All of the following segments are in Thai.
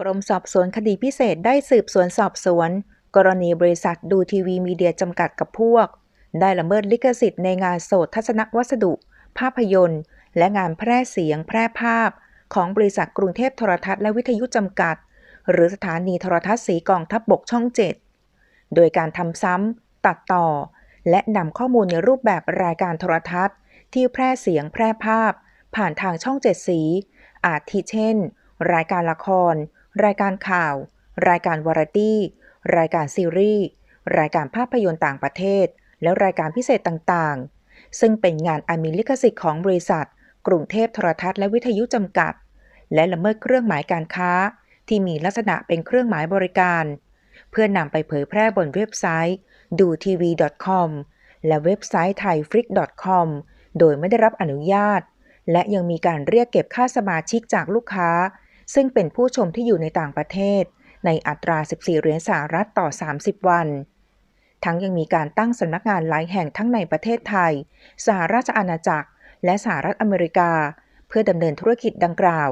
กรมสอบสวนคดีพิเศษได้สืบสวนสอบสวน กรณีบริษัทดูทีวีมีเดียจำกัดกับพวก ได้ละเมิดลิขสิทธิ์ในงานโสดทัศนวัสดุ ภาพยนตร์ และงานแพร่เสียงแพร่ภาพ ของบริษัทกรุงเทพโทรทัศน์และวิทยุจำกัด หรือสถานีโทรทัศน์สีกองทัพบบกช่อง7โดยการทำซ้ำตัดต่อ และนำข้อมูลในรูปแบบรายการโทรทัศน์ ที่แพร่เสียงแพร่ภาพ ผ่านทางช่องเจ็ดสี อาทิเช่น รายการละคร รายการข่าว รายการวาไรตี้ รายการซีรีส์ รายการภาพยนตร์ต่างประเทศ และรายการพิเศษต่างๆ ซึ่งเป็นงานอันมีลิขสิทธิ์ของบริษัท กรุงเทพโทรทัศน์และวิทยุจำกัด และละเมิดเครื่องหมายการค้า ที่มีลักษณะเป็นเครื่องหมายบริการ เพื่อนำไปเผยแพร่บนเว็บไซต์ดูทีวี .com และเว็บไซต์ thaiflix.com โดยไม่ได้รับอนุญาต และยังมีการเรียกเก็บค่าสมาชิกจากลูกค้า ซึ่งเป็นผู้ชมที่อยู่ในต่างประเทศ ในอัตรา 14 เหรียญสหรัฐต่อ 30 วัน ทั้งยังมีการตั้งสำนักงานหลายแห่งทั้งในประเทศไทย สหราชอาณาจักร และสหรัฐอเมริกา เพื่อดำเนินธุรกิจดังกล่าว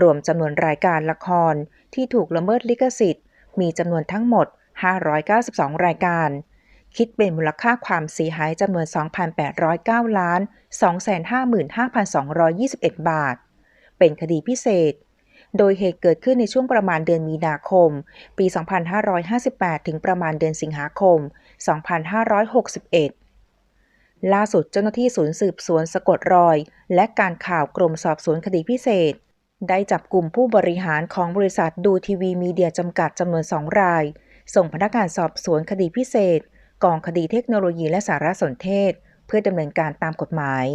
รวมจำนวนรายการละครที่ถูกละเมิดลิขสิทธิ์ มีจำนวนทั้งหมด 592 รายการ คิดเป็นมูลค่าความเสียหายจำนวน 2,809 ล้าน 255,221 บาท เป็นคดีพิเศษ โดยเหตุเกิดขึ้นในช่วงประมาณเดือนมีนาคม ปี 2558 ถึงประมาณเดือนสิงหาคม 2561ล่าสุดเจ้าหน้าที่ศูนย์สืบสวนสะกดรอย และการข่าวกรมสอบสวนคดีพิเศษ ได้จับกลุ่มผู้บริหารของบริษัทดูทีวีมีเดียจำกัดจำนวนสองราย ส่งพนักงานสอบสวนคดีพิเศษ กองคดีเทคโนโลยีและสารสนเทศ เพื่อดำเนินการตามกฎหมาย